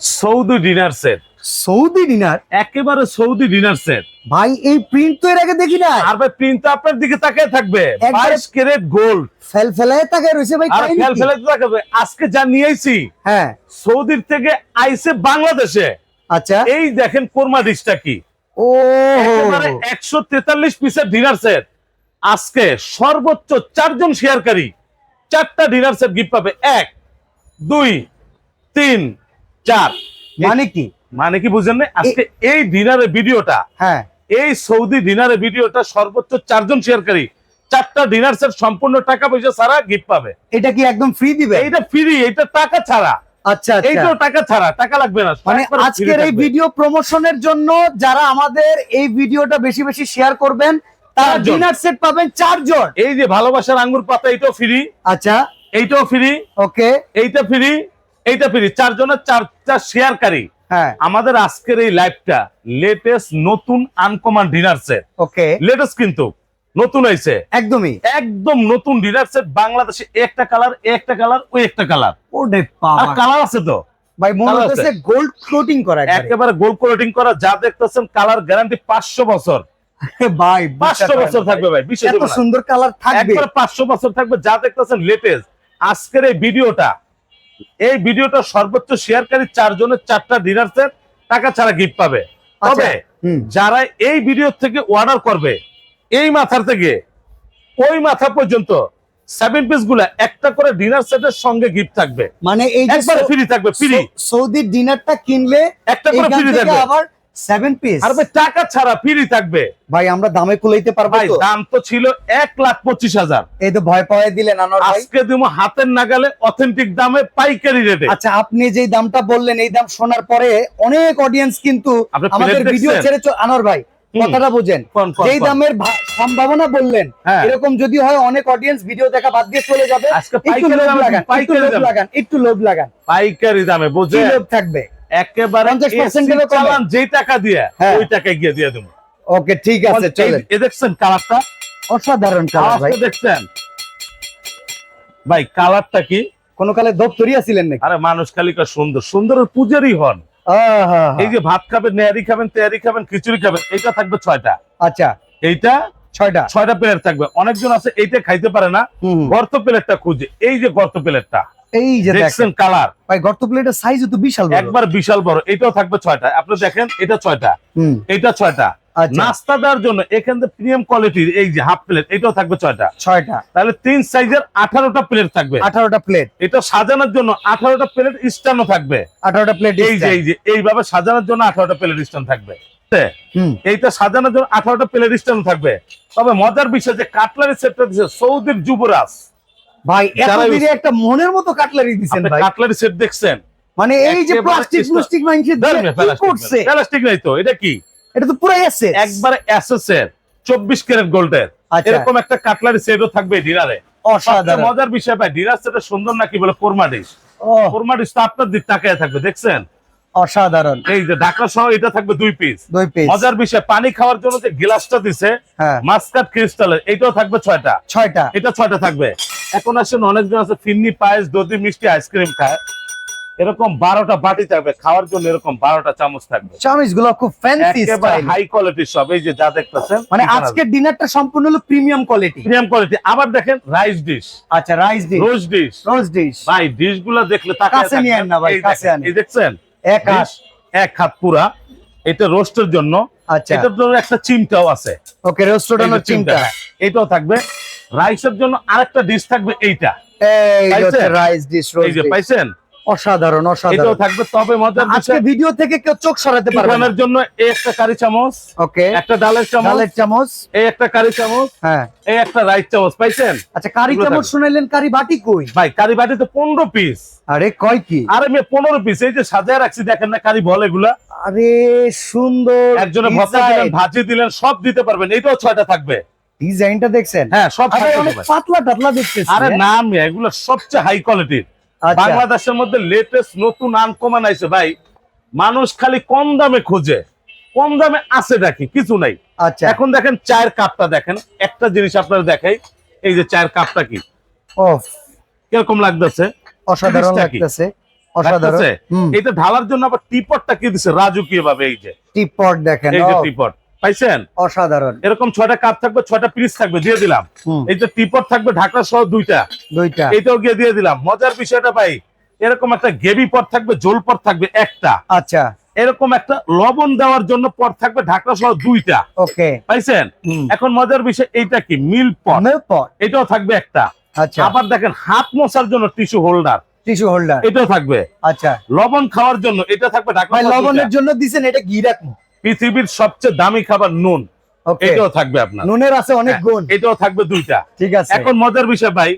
Saudi dinner set. Saudi dinner? একেবারে Saudi dinner set. ভাই এই প্রিন্ট তো এর আগে দেখি না আর ভাই প্রিন্ট তো আপনার দিকে তাকিয়ে থাকবে। একবারে- বাইশ ক্যারেট গোল্ড ফেল ফেলায় তাকে রয়েছে ভাই আর? ফেলে থাকবে। আজকে যা নিয়েছি হ্যাঁ। সৌদির থেকে আইসে বাংলাদেশে। আচ্ছা। এই দেখেন কোরমা ডিশটা কি। ও একেবারে একশো তেতাল্লিশ পিসের ডিনার সেট। আজকে সর্বোচ্চ চারজন শেয়ারকারী চারটা ডিনার সেট গিফট পাবে। এক দুই তিন চার। মানে কি? মানে কি বুঝেন না আজকে এই ডিনারের ভিডিওটা হ্যাঁ। এই সৌদি ডিনারের ভিডিওটা সর্বোচ্চ চারজন শেয়ারকারী চারটা ডিনার সেট সম্পূর্ণ টাকা পয়সা ছাড়া গিফট পাবে। এটা কি একদম ফ্রি দিবে? এইটা ফ্রি এইটা টাকা ছাড়া। আচ্ছা আচ্ছা। এইটাও টাকা ছাড়া টাকা লাগবে না। মানে আজকের এই ভিডিও প্রমোশনের জন্য যারা আমাদের এই ভিডিওটা বেশি বেশি শেয়ার করবেন তারা ডিনার সেট পাবেন চারজন। এই যে ভালোবাসার আঙ্গুর পাতা এইটাও ফ্রি আচ্ছা। এইটাও ফ্রি ওকে এইটা ফ্রি এইটা ফ্রি চারজনের চারটা শেয়ারকারী হ্যাঁ। আমাদের আজকের এই লাইভটা লেটেস্ট নতুন uncommon dinner set okay. Latest কিন্তু নতুন হয়েছে একদমই। একদম নতুন ডিনার সেট বাংলাদেশে একটা কালার একটা কালার ওই একটা কালার ওরে আর কালার আছে তো। ভাই মনে হচ্ছে গোল্ড কোটিং করা একেবারে। গোল্ড কোটিং করা যা দেখতেছেন কালার গ্যারান্টি পাঁচশো বছর। ভাই পাঁচশো বছর থাকবে ভাই বিশেষ এত সুন্দর কালার থাকবে। একবারে বছর থাকবে যা দেখতেছেন লেটেস্ট আজকের এই ভিডিওটা এই ভিডিওটা সর্বোচ্চ শেয়ারকারী চারজনের চারটা ডিনার সেট টাকা ছাড়া গিফট পাবে। আচ্ছা, তবে যারা এই ভিডিও থেকে অর্ডার করবে এই মাথার থেকে ওই মাথা পর্যন্ত সেভেন পিসগুলা একটা করে ডিনার সেটের সঙ্গে গিফট থাকবে। মানে এই ফ্রি থাকবে ফ্রি সৌদির ডিনারটা কিনলে একটা করে ফ্রি থাকবে। আবার সেভেন পিস আর ভাই টাকা ছাড়া ফ্রি থাকবে। ভাই আমরা দামে কুলাইতে পারব ভাই দাম তো ছিল এক লাখ পঁচিশ হাজার। এই তো ভয় পাওয়াই দিলেন আজকে দিব হাতের নাগালে অথেন্টিক দামে পাইকারি রেটে আচ্ছা আপনি যে দামটা বললেন এই দাম শোনার পরে অনেক অডিয়েন্স কিন্তু আমাদের ভিডিও ছেড়ে আনোয়ার ভাই কথাটা বুঝেন। যেই দামের সম্ভাবনা বললেন হ্যাঁ। এরকম যদি হয় অনেক অডিয়েন্স ভিডিও দেখা বাদ দিয়ে চলে যাবে। একটু লোভ লাগান একটু পাইকারি লোভ দামে। লাগান পাইকারি দামে বুঝে লোভ থাকবে। একেবারে 50% AC এরও কমে? চালান যেই টাকা দিয়ে হ্যাঁ। ওই টাকায় গিয়ে দিয়ে দেবো। ওকে ঠিক আছে চলেন। এ দেখছেন কালারটা? অসাধারণ কালার ভাই। দেখছেন। ভাই কালারটা কি? কোন কালে দপ্তরি আছিলেন নাকি? আরে মানুষ খালি সুন্দর। সুন্দরের পূজারই হন। এই যে ভাত খাবেন নেয়ারি খাবেন তেয়ারি খাবেন খিচুড়ি খাবেন এটা থাকবে ছয়টা। আচ্ছা। এইটা? ছয়টা। ছয়টা প্লেট থাকবে। অনেকজন আছে এইটা খাইতে পারে না। গর্ত প্লেটটা খুঁজে। এই যে গর্ত প্লেটটা এই যে দেখছেন কালার ভাই গর্ত প্লেটের সাইজ তো বিশাল বড়। একবার বিশাল বড় এটাও থাকবে ছয়টা। আপনি দেখেন এটা ছয়টা। এটা ছয়টা। আচ্ছা। নাস্তা দেওয়ার জন্য এখান থেকে প্রিমিয়াম কোয়ালিটির এই যে হাফ প্লেট এটাও থাকবে ছয়টা। ছয়টা। তাহলে তিন সাইজের আঠারোটা প্লেট থাকবে। আঠারোটা প্লেট এটা সাজানোর জন্য আঠারোটা প্লেট স্ট্যান্ডও থাকবে। আঠারোটা প্লেট এই যে এই যে এইভাবে সাজানোর জন্য আঠারোটা প্লেট স্ট্যান্ড থাকবে। এইটা সাজানোর জন্য আঠারোটা প্লেট স্ট্যান্ড থাকবে। তবে মজার বিষয় যে কাটলারি সেটটা দিচ্ছে সৌদির যুবরাজ। ভাই একটা মনের মতো কাটলারি দিছেন ভাই। কাটলারি সেট দেখছেন? মানে এই যে প্লাস্টিক প্লাস্টিক করছে? প্লাস্টিক নাই তো এটা কি? এটা তো পুরো এসে একবারে এসএস এর চব্বিশ ক্যারেট গোল্ডের। আচ্ছা। এরকম একটা কাটলারি সেটও থাকবে ডিনারে। অসাধারণ। মজার বিষয় ভাই ডিনার সেটা সুন্দর নাকি বলে কোরমা ডিশ কোরমা ডিশ তো আপনার দিক তাকায় থাকবে দেখছেন? অসাধারণ। এই যে ঢাকা সহ এটা থাকবে দুই পিস দুই পিস মজার বিষয় পানি খাওয়ার জন্য যে গ্লাসটা দিছে হ্যাঁ। মাস্কাট ক্রিস্টালের এটাও থাকবে ছয়টা। ছয়টা। এটা ছয়টা থাকবে। এখন আসেন অনেকজন আছে ফিন্নি পায়েস দধি মিষ্টি আইসক্রিম খায়। এরকম বারোটা বাটি থাকবে খাওয়ার জন্য এরকম বারোটা চামচ থাকবে। চামিচগুলো খুব ফ্যান্সি হাই কোয়ালিটির সব এই যে যা দেখতেছেন মানে আজকের ডিনারটা সম্পূর্ণ হলো প্রিমিয়াম কোয়ালিটি প্রিমিয়াম কোয়ালিটি আবার দেখেন রাইস ডিশ আচ্ছা rice dish rose dish rose dish ভাই ডিশগুলা দেখলে কাছে নিয়ে না ভাই, কাছে দেখেন, আন। এই দেখছেন? এক হাত। এক হাত পুরা। এটা রোস্টের জন্য। আচ্ছা। এটার জন্য একটা চিমটাও আছে। ওকে রেস্টুরেন্টের এই যে চিমটা, এটাও থাকবে। রাইসের জন্য আরেকটা ডিশ থাকবে এইটা। এই? রাইস ডিশ এই যে পাইছেন? অসাধারণ এটাও অসাধারণ থাকবে তবে আজকে ভিডিও থেকে কেউ চোখ সরাতে পারবে না। জন্য এই একটা কারি চামচ ওকে। একটা ডালের চামচ ডালের চামচ। এই একটা কারি চামচ হ্যাঁ। এই একটা রাইস চামচ পাইছেন? আচ্ছা কারি চামচ শুনাইলেন কারি বাটি কই? ভাই কারি বাটিতে পনেরো পিস আরে কয় কি? আরে মেয়ে পনেরো পিস এই যে সাজায় রাখছি দেখেন না কারি বল এগুলা। আরে সুন্দর একজনে ভর্তা দিলেন ভাজি দিলেন সব দিতে পারবেন। এইটাও ছয়টা থাকবে। ডিজাইনটা দেখছেন? হ্যাঁ সব। পাতলা টাতলা দেখতেছি আরে না মেয়ে, এগুলো সবচেয়ে হাই কোয়ালিটির আচ্ছা। বাংলাদেশের মধ্যে লেটেস্ট নতুন আনকমান আইছে ভাই। মানুষ খালি কম দামে খোঁজে। কম দামে আছে দেখি কিছু নাই। আচ্ছা। এখন দেখেন চায়ের কাপটা দেখেন। একটা জিনিস আপনারা দেখাই এই যে চায়ের কাপটা কি? ও কীরকম লাগতেছে? অসাধারণ লাগতেছে অসাধারণ? এটা ঢালার জন্য আবার টিপটটা কি দিছে? রাজকীয় ভাবে এই যে। টিপট দেখেন এই যে টিপট পাইছেন? অসাধারণ। এরকম ছয়টা কাপ থাকবে ছয়টা পিস থাকবে দিয়ে দিলাম। এই যে টিপট থাকবে ঢাকা সহ দুইটা। দুইটা। এইটাও গিয়ে দিয়ে দিলাম। মজার বিষয়টা ভাই এরকম একটা গেবি পট থাকবে জোল পট থাকবে একটা। আচ্ছা। এরকম একটা লবণ দেওয়ার জন্য পট থাকবে ঢাকা সহ দুইটা। ওকে। পাইছেন? এখন মজার বিষয় এইটা কি? মিল পট পট এটাও থাকবে একটা। আচ্ছা। আবার দেখেন হাত মোছার জন্য টিস্যু হোল্ডার টিস্যু হোল্ডার এটাও থাকবে। আচ্ছা। লবণ খাওয়ার জন্য এটা থাকবে ঢাকা। লবণের জন্য দিছেন এটা ঘি রাখব পৃথিবীর সবচেয়ে দামি খাবার নুন। এটাও থাকবে আপনার। নুনের আছে অনেক হ্যাঁ, গুণ। এটাও থাকবে দুইটা। ঠিক আছে। এখন মজার বিষয় ভাই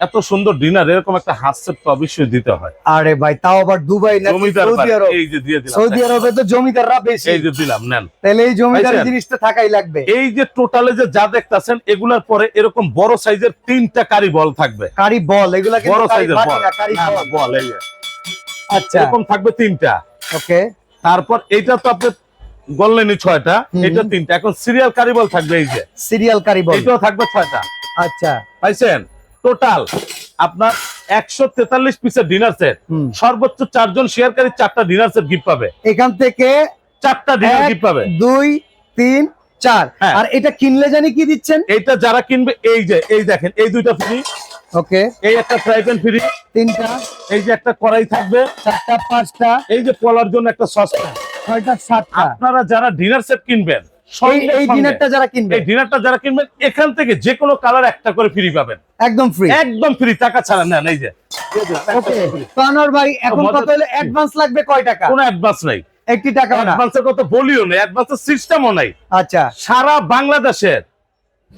এত সুন্দর ডিনার এরকম একটা হাত তো অবশ্যই দিতে হয়। আরে ভাই তাও আবার দুবাই না সৌদি আরব। এই যে দিয়ে দিলাম সৌদি আরবে তো জমিদাররা বেশি। এই যে দিলাম নেন। তাহলে এই জমিদার জিনিসটা থাকাই লাগবে। এই যে টোটালে যে যা দেখতাছেন এগুলার পরে এরকম বড় সাইজের তিনটা কারি বল থাকবে। কারি বল এগুলা বড় সাইজের বল। কারি না, না, বল এই আচ্ছা। এরকম থাকবে তিনটা। ওকে তারপর এইটা তো আপনি বললেনই ছয়টা এটা তিনটা। এখন সিরিয়াল কারি বল থাকবে এই যে। সিরিয়াল কারি বল এইটাও থাকবে ছয়টা। আচ্ছা। পাইছেন? টোটাল আপনার একশো তেতাল্লিশ পিসের ডিনার সেট সর্বোচ্চ চারজন শেয়ারকারী চারটা ডিনার সেট গিফট পাবে। এখান থেকে চারটা ডিনার গিফট পাবে। দুই তিন চার। হ্যাঁ। আর এটা কিনলে জানি কি দিচ্ছেন? এইটা যারা কিনবে এই যে এই দেখেন এই দুইটা ফ্রি ওকে। এই একটা ফ্রাই প্যান ফ্রি তিনটা। এই যে একটা কড়াই থাকবে। চারটা পাঁচটা। এই যে পলার জন্য একটা সস ছয়টা সাতটা। আপনারা যারা ডিনার সেট কিনবেন এই সঙ্গে এই সঙ্গে ডিনারটা যারা কিনবে এই ডিনারটা যারা কিনবেন এখান থেকে যে কোনো কালার একটা করে ফ্রি পাবেন। একদম ফ্রি একদম ফ্রি টাকা ছাড়া নেন এই যে। ওকে তো ভাই এখন কত হলে? অ্যাডভান্স লাগবে কয় টাকা? কোনো অ্যাডভান্স নাই। একটি টাকা অ্যাডভান্সের কথা বলিও না অ্যাডভান্সের সিস্টেমও নাই। আচ্ছা। সারা বাংলাদেশের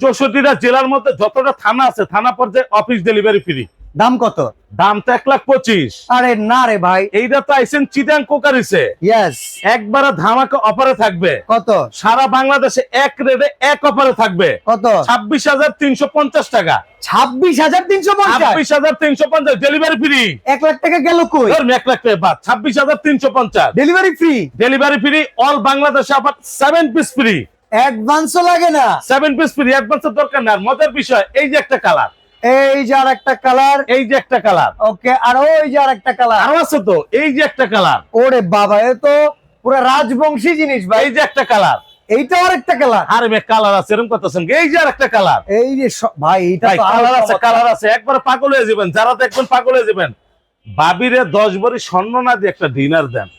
চৌষট্টিটা জেলার মধ্যে যতটা থানা আছে থানা পর্যায়ে অফিস ডেলিভারি ফ্রি দাম কত? দাম তো এক লাখ পঁচিশ। আরে না রে ভাই। এইটা তো আইসেন চিটাং কোকারিছে ইয়েস একবারে ধামাকা অফারে থাকবে। কত? সারা বাংলাদেশে এক রেটে এক অফারে থাকবে। কত? ছাব্বিশ হাজার তিনশো পঞ্চাশ টাকা। ছাব্বিশ হাজার তিনশো ছাব্বিশ হাজার তিনশো পঞ্চাশ ডেলিভারি ফ্রি এক লাখ টাকা গেল কই? এক লাখ টাকা বাদ ছাব্বিশ হাজার তিনশো পঞ্চাশ। Delivery free delivery free all বাংলাদেশে আবার সেভেন পিস ফ্রি অ্যাডভান্সও লাগে না? সেভেন পিস ফ্রি অ্যাডভান্সের দরকার না। মজার বিষয় এই যে একটা কালার এই যে আর একটা কালার। এই যে একটা কালার। ওকে আর ওই যে আর একটা কালার। আরও আছে তো এই যে একটা কালার। ওরে বাবা এ তো পুরো রাজবংশী জিনিস ভাই। এই যে একটা কালার। এইটা আর একটা কালার। আর মে কালার আছে এরকম কথা শুনকে এই যে আর একটা কালার। এই যে ভাই এইটা তো কালার আছে কালার আছে একবার পাগল হয়ে যাবেন যারা তো দেখবেন পাগল হয়ে যাবেন। বাবিরে দশ ভরি স্বর্ণ না দিয়ে একটা ডিনার দেন।